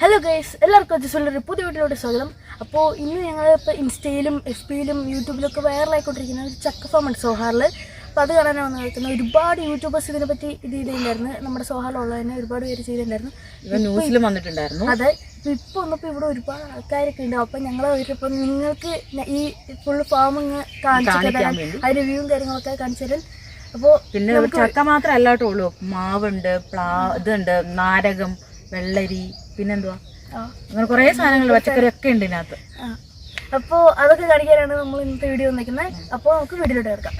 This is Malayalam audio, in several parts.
ഹലോ ഗൈസ് എല്ലാവർക്കും അജസ്വല്ലൊരു പുതിയ വീട്ടിലോട്ട് സ്വാഗതം. അപ്പോൾ ഇന്ന് ഞങ്ങൾ ഇപ്പോൾ ഇൻസ്റ്റയിലും എഫ് പിയിലും യൂട്യൂബിലൊക്കെ വൈറലായിക്കൊണ്ടിരിക്കുന്ന ഒരു ചക്ക ഫാം ഉണ്ട് സോഹാറിൽ. അപ്പോൾ അത് കാണാനാണ് വന്ന് കേൾക്കുന്നത് ഒരുപാട് യൂട്യൂബേഴ്സ് ഇതിനെപ്പറ്റി ഇത് ചെയ്തിട്ടുണ്ടായിരുന്നു. നമ്മുടെ സോഹാറിലുള്ള തന്നെ ഒരുപാട് പേര് ചെയ്തിട്ടുണ്ടായിരുന്നു. ഇവ ന്യൂസിലും വന്നിട്ടുണ്ടായിരുന്നു. അതെ ഇപ്പം ഇപ്പോൾ വന്നപ്പോൾ ഇവിടെ ഒരുപാട് ആൾക്കാരൊക്കെ ഉണ്ട്. അപ്പം ഞങ്ങൾ അവരിപ്പം നിങ്ങൾക്ക് ഈ ഫുൾ ഫാം ഇങ്ങ് കാണിച്ചു തരാൻ. അതിന്റെ വ്യൂവും കാര്യങ്ങളൊക്കെ കാണിച്ചു തരാൻ. അപ്പോൾ പിന്നെ ചക്ക മാത്രമല്ല കേട്ടോ ഉള്ളൂ മാവുണ്ട് പ്ലാ ഇതുണ്ട് നാരകം വെള്ളരി പിന്നെന്തുവാ? അങ്ങനെ കുറേ സാധനങ്ങൾ പച്ചക്കറി ഒക്കെ ഉണ്ട് ഇതിനകത്ത്. അപ്പോ അതൊക്കെ കാണിക്കാനാണ് നമ്മൾ ഇന്നത്തെ വീഡിയോ വന്നിരിക്കുന്നത്. അപ്പോൾ നമുക്ക് വീഡിയോയിലോട്ട് കിടക്കാം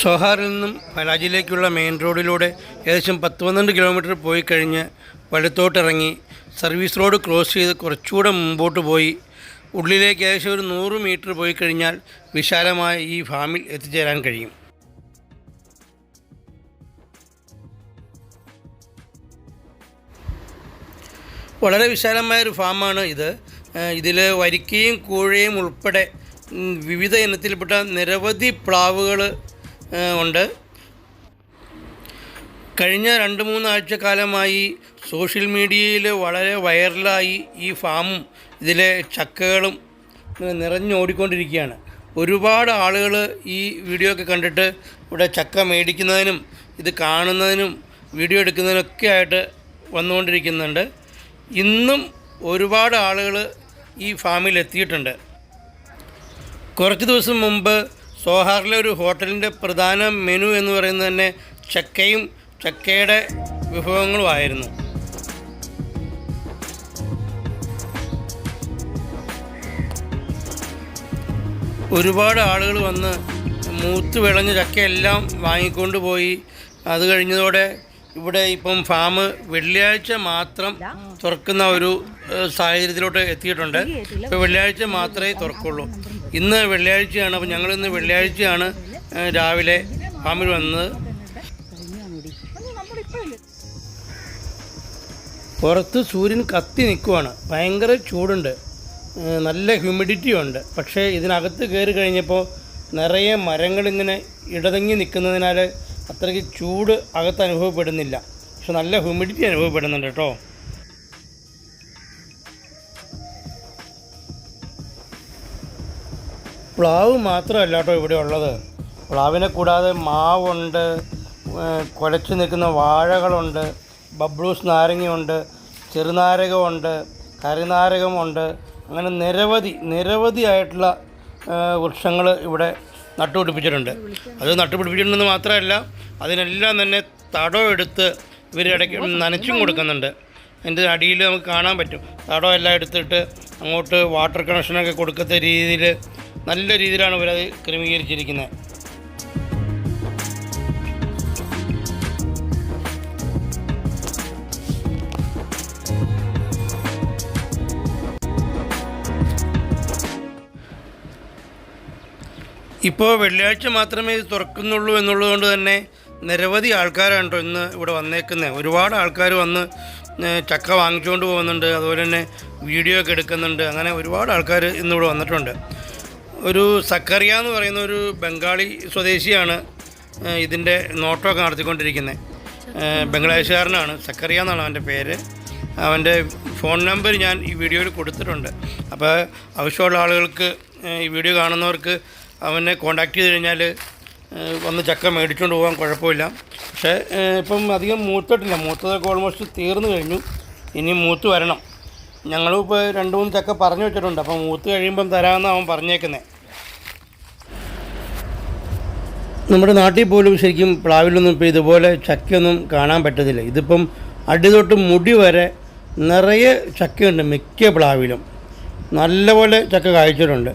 സോഹാറിൽ നിന്നും പലാജിയിലേക്കുള്ള മെയിൻ റോഡിലൂടെ ഏകദേശം പത്ത് പന്ത്രണ്ട് കിലോമീറ്റർ പോയി കഴിഞ്ഞ് വലത്തോട്ടിറങ്ങി സർവീസ് റോഡ് ക്രോസ് ചെയ്ത് കുറച്ചുകൂടെ മുമ്പോട്ട് പോയി ഉള്ളിലേക്ക് ഏകദേശം ഒരു നൂറ് മീറ്റർ പോയി കഴിഞ്ഞാൽ വിശാലമായ ഈ ഫാമിൽ എത്തിച്ചേരാൻ കഴിയും. വളരെ വിശാലമായ ഒരു ഫാമാണ് ഇത്. ഇതിൽ വരിക്കയും കൂഴയും ഉൾപ്പെടെ വിവിധ ഇനത്തിൽപ്പെട്ട നിരവധി പ്ലാവുകൾ ഉണ്ട്. കഴിഞ്ഞ രണ്ട് മൂന്നാഴ്ച കാലമായി സോഷ്യൽ മീഡിയയിൽ വളരെ വൈറലായി ഈ ഫാമും ഇതിലെ ചക്കകളും നിറഞ്ഞോടിക്കൊണ്ടിരിക്കുകയാണ് ഒരുപാട് ആളുകൾ ഈ വീഡിയോ ഒക്കെ കണ്ടിട്ട് ഇവിടെ ചക്ക മേടിക്കുന്നതിനും ഇത് കാണുന്നതിനും വീഡിയോ എടുക്കുന്നതിനൊക്കെ ആയിട്ട് വന്നുകൊണ്ടിരിക്കുന്നുണ്ട്. ഇന്നും ഒരുപാട് ആളുകൾ ഈ ഫാമിൽ എത്തിയിട്ടുണ്ട്. കുറച്ച് ദിവസം മുമ്പ് സോഹാറിലെ ഒരു ഹോട്ടലിന്റെ പ്രധാന മെനു എന്ന് പറയുന്നത് തന്നെ ചക്കയും ചക്കയുടെ വിഭവങ്ങളുമായിരുന്നു ഒരുപാട് ആളുകൾ വന്ന് മൂത്ത് വിളഞ്ഞ ചക്കയെല്ലാം വാങ്ങിക്കൊണ്ട് പോയി. അത് കഴിഞ്ഞതോടെ ഇവിടെ ഇപ്പം ഫാം വെള്ളിയാഴ്ച മാത്രം തുറക്കുന്ന ഒരു സാഹചര്യത്തിലോട്ട് എത്തിയിട്ടുണ്ട്. ഇപ്പോൾ വെള്ളിയാഴ്ച മാത്രമേ തുറക്കുള്ളൂ. ഇന്ന് വെള്ളിയാഴ്ചയാണ് അപ്പോൾ ഞങ്ങൾ ഇന്ന് വെള്ളിയാഴ്ചയാണ് രാവിലെ ഫാമിൽ വന്നത്. പുറത്ത് സൂര്യൻ കത്തി നിൽക്കുവാണ് ഭയങ്കര ചൂടുണ്ട്. നല്ല ഹ്യൂമിഡിറ്റി ഉണ്ട്. പക്ഷേ ഇതിനകത്ത് കയറി കഴിഞ്ഞപ്പോൾ നിറയെ മരങ്ങളിങ്ങനെ ഇടതങ്ങി നിൽക്കുന്നതിനാൽ അത്രയ്ക്ക് ചൂട് അകത്ത് അനുഭവപ്പെടുന്നില്ല. പക്ഷെ നല്ല ഹ്യൂമിഡിറ്റി അനുഭവപ്പെടുന്നുണ്ട് കേട്ടോ. പ്ലാവ് മാത്രമല്ല കേട്ടോ ഇവിടെ ഉള്ളത്. പ്ലാവിനെ കൂടാതെ മാവുണ്ട് കുലച്ച് നിൽക്കുന്ന വാഴകളുണ്ട് ബബ്ലൂസ് നാരങ്ങയുണ്ട് ചെറുനാരകമുണ്ട് കറിനാരകമുണ്ട് അങ്ങനെ നിരവധി നിരവധി ആയിട്ടുള്ള വൃക്ഷങ്ങൾ ഇവിടെ നട്ടുപിടിപ്പിച്ചിട്ടുണ്ട്. അത് നട്ടുപിടിപ്പിച്ചിട്ടുണ്ടെന്ന് മാത്രമല്ല അതിനെല്ലാം തന്നെ തടം എടുത്ത് ഇവരിടയ്ക്ക് നനച്ചും കൊടുക്കുന്നുണ്ട്. അതിന്റെ അടിയിൽ നമുക്ക് കാണാൻ പറ്റും. തടം എല്ലാം എടുത്തിട്ട് അങ്ങോട്ട് വാട്ടർ കണക്ഷനൊക്കെ കൊടുക്കത്ത രീതിയിൽ നല്ല രീതിയിലാണ് ഇവരത് ക്രമീകരിച്ചിരിക്കുന്നത്. ഇപ്പോൾ വെള്ളിയാഴ്ച മാത്രമേ ഇത് തുറക്കുന്നുള്ളൂ എന്നുള്ളതുകൊണ്ട് തന്നെ നിരവധി ആൾക്കാരാണ് കേട്ടോ ഇന്ന് ഇവിടെ വന്നേക്കുന്നത് ഒരുപാട് ആൾക്കാർ വന്ന് ചക്ക വാങ്ങിച്ചുകൊണ്ട് പോകുന്നുണ്ട്. അതുപോലെ തന്നെ വീഡിയോ ഒക്കെ എടുക്കുന്നുണ്ട്. അങ്ങനെ ഒരുപാട് ആൾക്കാർ ഇന്ന് ഇവിടെ വന്നിട്ടുണ്ട്. ഒരു സക്കറിയ എന്ന് പറയുന്ന ഒരു ബംഗാളി സ്വദേശിയാണ് ഇതിന്റെ നോട്ടമൊക്കെ നടത്തിക്കൊണ്ടിരിക്കുന്നത് ബംഗ്ലാദേശുകാരനാണ്. സക്കറിയ എന്നാണ് അവന്റെ പേര്. അവന്റെ ഫോൺ നമ്പർ ഞാൻ ഈ വീഡിയോയിൽ കൊടുത്തിട്ടുണ്ട്. അപ്പോൾ ആവശ്യമുള്ള ആളുകൾക്ക് ഈ വീഡിയോ കാണുന്നവർക്ക് അവനെ കോണ്ടാക്ട് ചെയ്ത് കഴിഞ്ഞാൽ വന്ന് ചക്ക മേടിച്ചുകൊണ്ട് പോകാൻ കുഴപ്പമില്ല. പക്ഷേ ഇപ്പം അധികം മൂത്തിട്ടില്ല. മൂത്തതൊക്കെ ഓൾമോസ്റ്റ് തീർന്നു കഴിഞ്ഞു. ഇനി മൂത്ത് വരണം. ഞങ്ങളും ഇപ്പോൾ രണ്ട് മൂന്ന് ചക്ക പറഞ്ഞു വെച്ചിട്ടുണ്ട്. അപ്പം മൂത്ത് കഴിയുമ്പം തരാമെന്ന് അവൻ പറഞ്ഞേക്കുന്നത് നമ്മുടെ നാട്ടിൽ പോലും ശരിക്കും പ്ലാവിലൊന്നും ഇപ്പോൾ ഇതുപോലെ ചക്കയൊന്നും കാണാൻ പറ്റത്തില്ല. ഇതിപ്പം അടി തൊട്ട് മുടി വരെ നിറയെ ചക്കയുണ്ട് മിക്ക പ്ലാവിലും. നല്ലപോലെ ചക്ക കായ്ച്ചിട്ടുണ്ട്.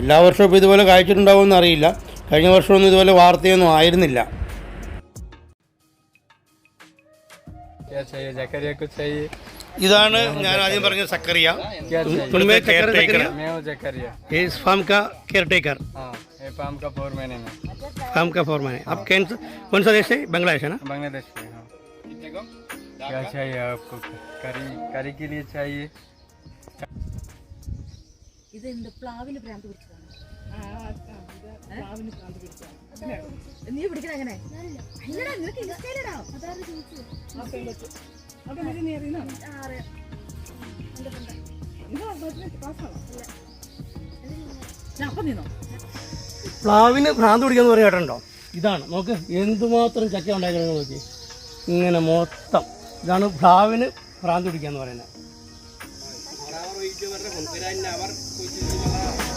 എല്ലാ വർഷവും ഇപ്പോൾ ഇതുപോലെ കായ്ച്ചിട്ടുണ്ടാവുമെന്ന് അറിയില്ല കഴിഞ്ഞ വർഷമൊന്നും ഇതുപോലെ വാർത്തയൊന്നും ആയിരുന്നില്ല क्या चाहिए जकरिया को चाहिए ഇതാണ് ഞാൻ ആദ്യം പറഞ്ഞ സക്കറിയ क्या चाहिए ഇവിടുത്തെ കെയർ ടേക്കർ मैं हूँ जकरिया इस फार्म का केयर टेकर हाँ ये पाम का फोर महीने में फार्म का फॉर्म है आप कौन सा कौन सा देश है बांग्लादेश है ना बांग्लादेश में हाँ क्या चाहिए आपको करी करी के लिए चाहिए ഇത് എന്ത് പ്ലാവിന് ഭ്രാന്ത് പിടിച്ചതാണ്. നീ പിടിക്കണ അല്ലടാ നിനക്ക് ഇൻസ്റ്റയിലിടാം. പ്ലാവിന് ഭ്രാന്ത് പിടിക്കാന്ന് പറയാൻ കേട്ടോ ഇതാണ്. നോക്ക് എന്തുമാത്രം ചക്ക ഉണ്ടാക്കി നോക്കി. ഇങ്ങനെ മൊത്തം. ഇതാണ് പ്ലാവിന് ഭ്രാന്ത് പിടിക്കാന്ന് പറയുന്നത്. ইউটিউবাররা ফোন করে আইন না আবার কইতে